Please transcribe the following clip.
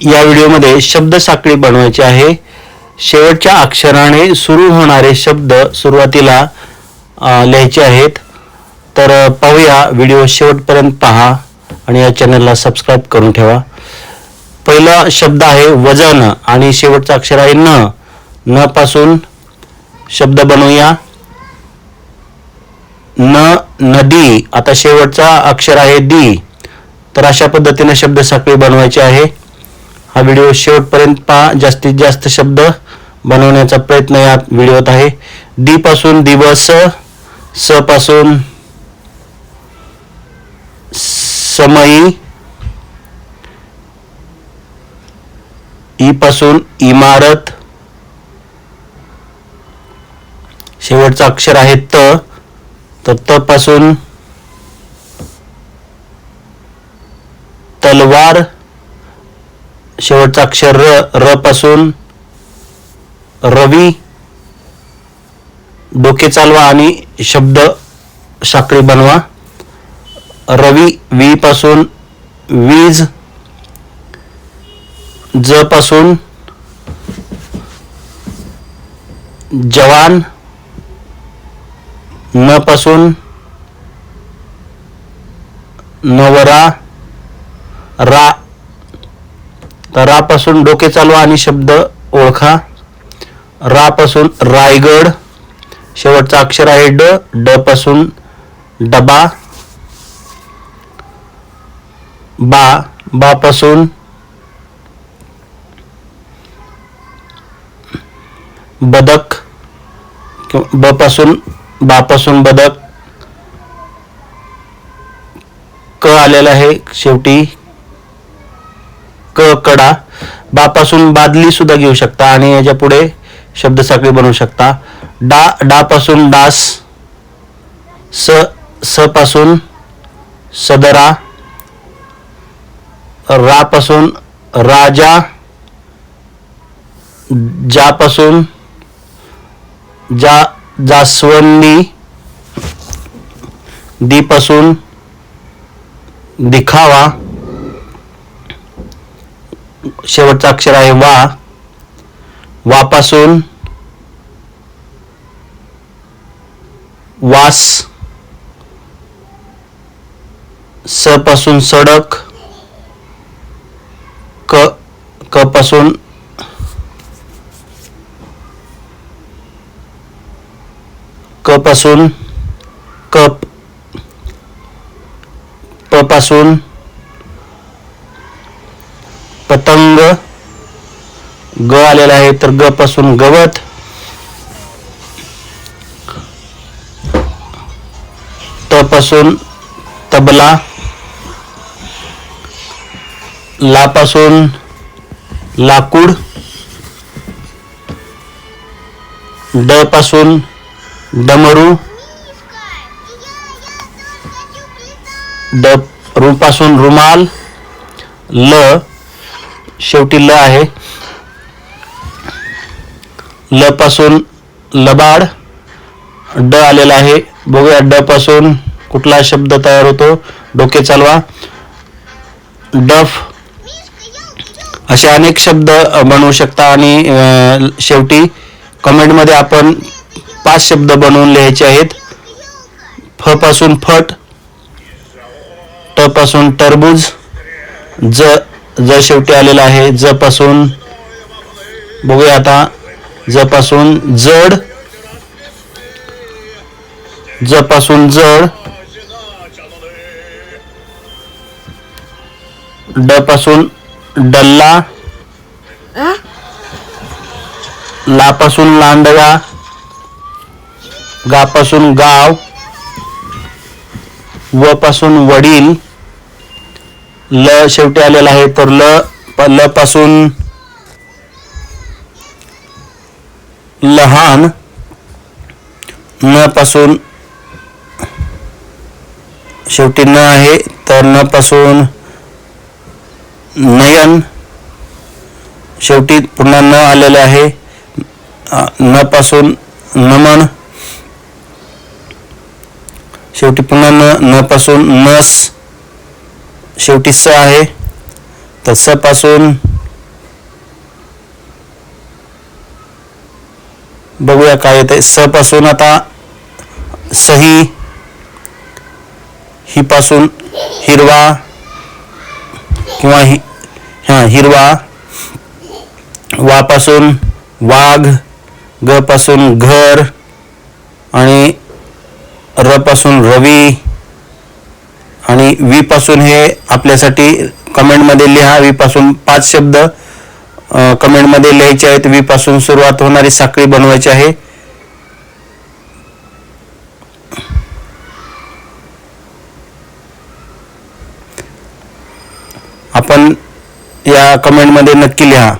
या व्हिडिओमध्ये शब्द साखळी बनवायची आहे. शेवटच्या अक्षराने सुरू होणारे शब्द सुरुवातीला लिहायचे आहेत. तर पाहूया व्हिडिओ शेवटपर्यंत पहा आणि या चॅनलला सबस्क्राईब करून ठेवा. पहिला शब्द आहे वजन आणि शेवटचा अक्षर आहे न. न पासून शब्द बनवूया. न नदी आता शेवटचा अक्षर आहे दी. तर अशा पद्धतीने शब्द साखळी बनवायची आहे. हा व्हिडिओ शेवटपर्यंत पहा. जास्तीत जास्त शब्द बनवण्याचा प्रयत्न या व्हिडिओत आहे. दी पासून दिवस स पासून समयी ई पासून इमारत. शेवटचं अक्षर आहे त. तर त पासून तलवार. शेवटचा अक्षर र र पासून रवी डोके चालवा आणि शब्द साखळी बनवा. रवी वी पासून वीज ज पासून जवान न पासून नवरा रा तर रापासून डोके चालवा आणि शब्द ओळखा. रापासून रायगड शेवटचा अक्षर आहे ड ड पासून डबा. बा बा पासून बदक बपासून ब पासून बा पासून बदक. क आलेला आहे शेवटी. क कडा बापासून बादली सुद्धा घेऊ शकता आणि याच्यापुढे शब्द साखळी बनवू शकता. डा डापासून डास स स पासून सदरा रापासून राजा जापासून जा जास्वंदी दी पासून दिखावा शेवटचा अक्षर आहे वा. वापासून वास स पासून सडक क क पासून क पासून कप प पासून पतंग ग आलेला आहे तर ग पासून गवत. त पासून तबला. ला पासून लाकूड. ड पासून डमरू. ड रू पासून रुमाल. ल शेवटी ल आहे. ल पासून लबाड ड आलेला आहे. बघूया ड पासून कुठला शब्द तयार होतो? डोके चालवा. डफ. असे अनेक शब्द बनवू शकता आणि शेवटी कमेंटमध्ये आपण पाच शब्द बनवून लिहायचे आहेत. फ पासून फट ट पासून टरबूज ज ज शेवटी आलेला आहे ज पासून बघूया आता ज पासून जड ज पासून जड ड पासून डल्ला ला पासून लांडगा गा पासून गाव व पासून वडील ल शेवटी आलेला आहे तर ल प- ल पासून लहान न पासून शेवटी न आहे तर न पासून नयन शेवटी पुन्हा न आलेले आहे न पासून नमन शेवटी पुन्हा न न पासून नस शेवटी स आहे. तर स पासून बघूया काय येते स पासून आता सही ही पासून हिरवा किंवा हि हां हिरवा वापासून वाघ ग पासून घर आणि र पासून रवी आणि वी पासून हे आपल्यासाठी कमेंटमध्ये लिहा. वी पासून पाच शब्द कमेंटमध्ये लिहायचे आहेत. वी पासून सुरुवात होणारी साखळी बनवायची आहे. आपण या कमेंटमध्ये नक्की लिहा.